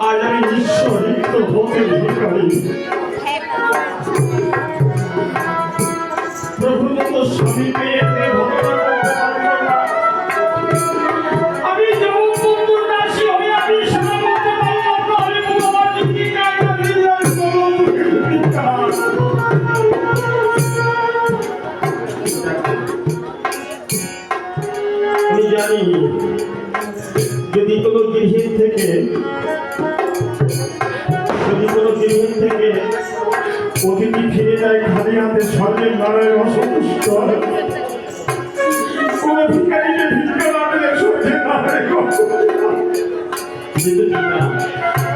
আজ আমি নিঃস্ব রিক্ত হতে প্রভু তো স্বামী পেয়েছে কোনো থেকে অতিথি ফিরে যায় খালি হাতে স্বর্ণের নারায়ণ অসন্তুষ্ট।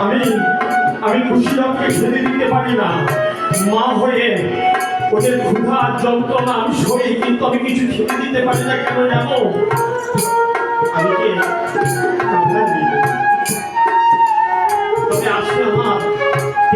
আমি আমি খুশিরামকে ছেড়ে দিতে পারি না। মা হয়ে ওদের ক্ষুধা যন্ত্রণা আমি সই, কিন্তু আমি কিছু ছেড়ে দিতে পারি না, কেন জানো? আমি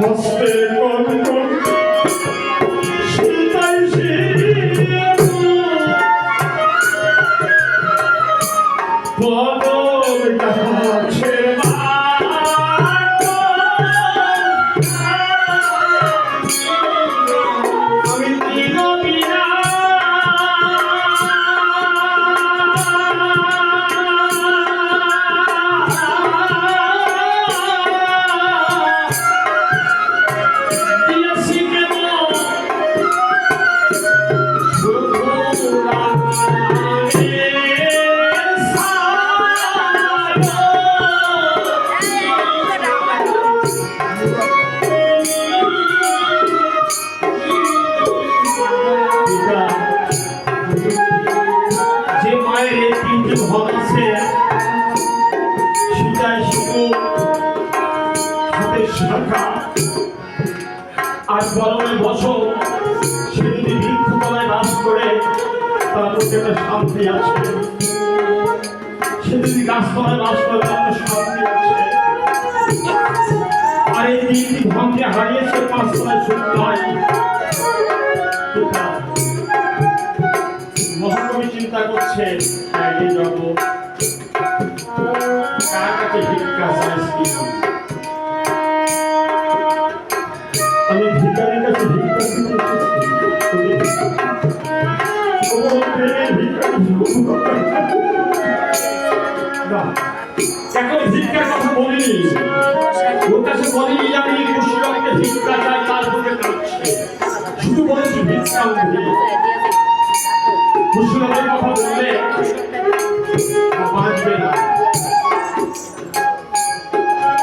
হস্তে কঙ্কন এই তিনটি আছে। সীতায় আর গরমে বছর সে যদি বৃক্ষতলায় বাস করে, তার একটা শান্তি সে যদি গাছতলায় বাস করে, তার শান্তি আছে। আর এই তিনটি ধনকে নয় কাছে ভিক্ষা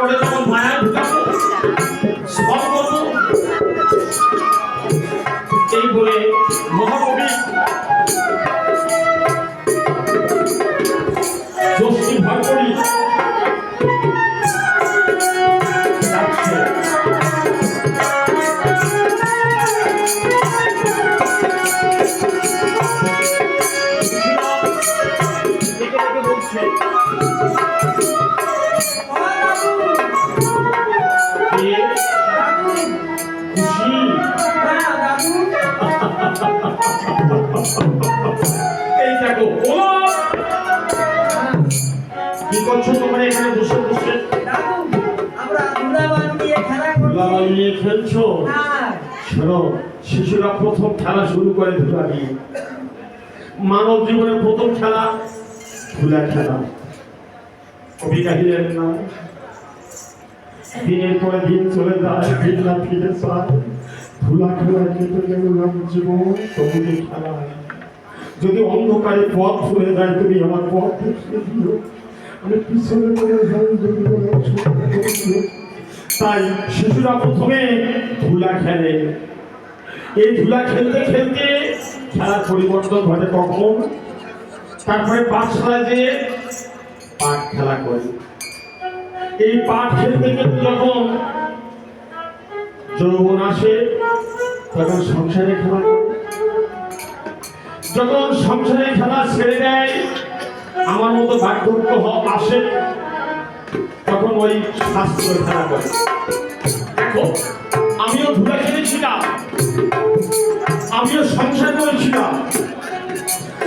করে নিয়ে খেলছো শোনো শিশুরা প্রথম খেলা শুরু করে ধুলা দিয়ে মানব জীবনের প্রথম খেলা ধুলা খেলা। কবি কাহিলেন না দিনের পরে দিন চলে যায় দিন না ফিরে পায়। ধুলা খেলা কেটে গেলাম জীবন তবুকে খেলা যদি অন্ধকারে পথ চলে যায় তুমি আমার পথ দেখিয়ে দিও। আমি পিছনে পড়ে যাই যদি। তাই শিশুরা প্রথমে ধুলা খেলে। এই ধুলা খেলতে খেলতে খেলার পরিবর্তন ঘটে কখন তারপরে পাঠশালায় যে পাঠ খেলা করে। এই পাঠ খেলতে খেলতে যখন যৌবন আসে, তখন সংসারে খেলা যখন সংসারে খেলা ছেড়ে দেয়, আমার মতো বার্ধক্য আসে। তখন ওই শাস্ত্র খেলা করে। দেখো, আমিও ধুলা খেলেছিলাম। আমিও সংসার করেছিলাম।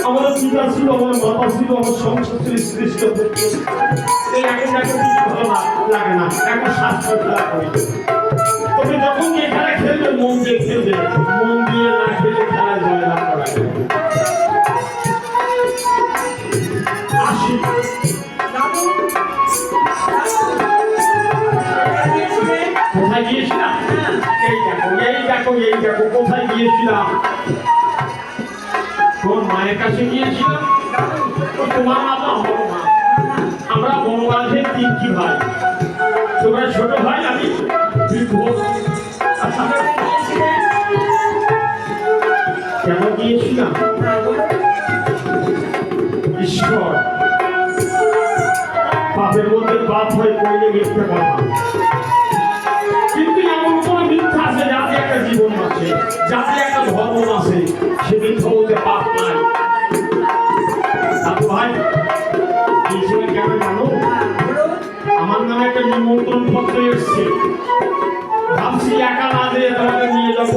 আমার পিতা ছিল, আমার বাবা ছিল, আমার সংসার ছিল সৃষ্ট এই এখন দেখো লাগে না। এখন শাস্ত্র খেলা করি। তবে যখন যে খেলা খেলবে, মন দিয়ে খেলবে। মন দিয়ে কোথায় গিয়েছিলাম? এই দেখো এই দেখো এই দেখো, কোথায় গিয়েছিলাম? তোর মায়ের কাছে গিয়েছিলাম? তোমার মা তো মা। আমরা বনবাসের তিনটি ভাই। তোমরা ছোট ভাই, আমি কেন গিয়েছিলাম? ঈশ্বর, পাপের মধ্যে পাপ হয়ে পড়লে মিথ্যে কথা। ধর্ম আছে সে বলতে পাপ নাই। ভাই গিয়েছিলেন কেন আমার নামে একটা নিমন্ত্রণ পত্র এসছে। ভাবছি একা না দিয়ে তোমাকে নিয়ে যাব।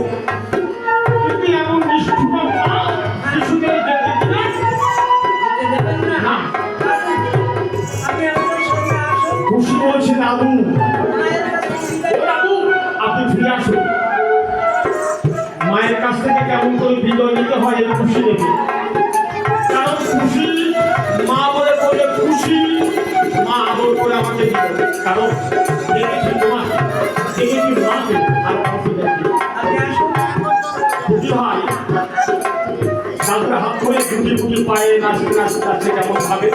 কাছ থেকে কেমন করে বিজয় নিতে হয় এই খুশি নেবে কারণ খুশি মা বলে বলে খুশি, মা আদর করে আমাকে কারণ দেখেছি তোমার দেখেছি মাকে আর কাউকে খুশি হয়। তারপরে হাত ধরে দুটি দুটি পায়ে নাচতে নাচতে নাচতে কেমন ভাবে?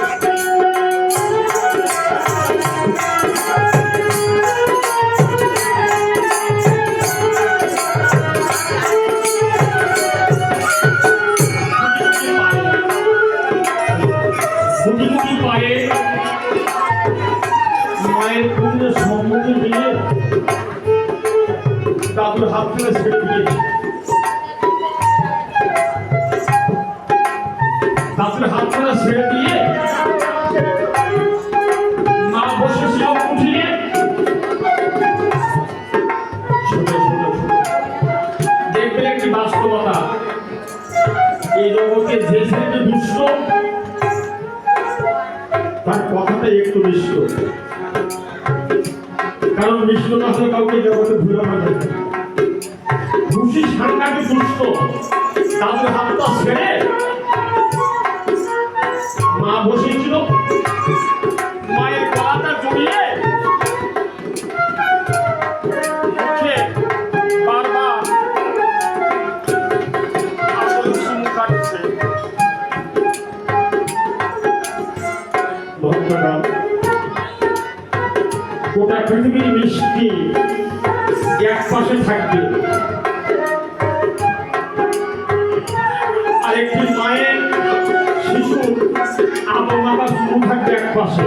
তার একটু মিষ্ট কারণ মিষ্ট না হলে কাউকে জগতে ভুলে না যায় খুশি সাংঘাতিক দুষ্ট। তাদের হাতটা ছেড়ে মা বসেছিল পাশে।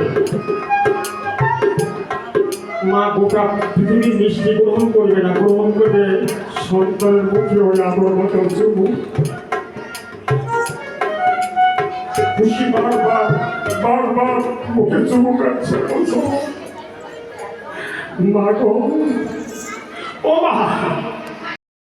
মা গোটা পৃথিবীর মিষ্টি গ্রহণ করবে না, গ্রহণ করবে সন্তানের মুখে ওই আদর মতো চুমু। খুশি বারবার বারবার মুখে চুমু কাটছে মা গো, ও মা!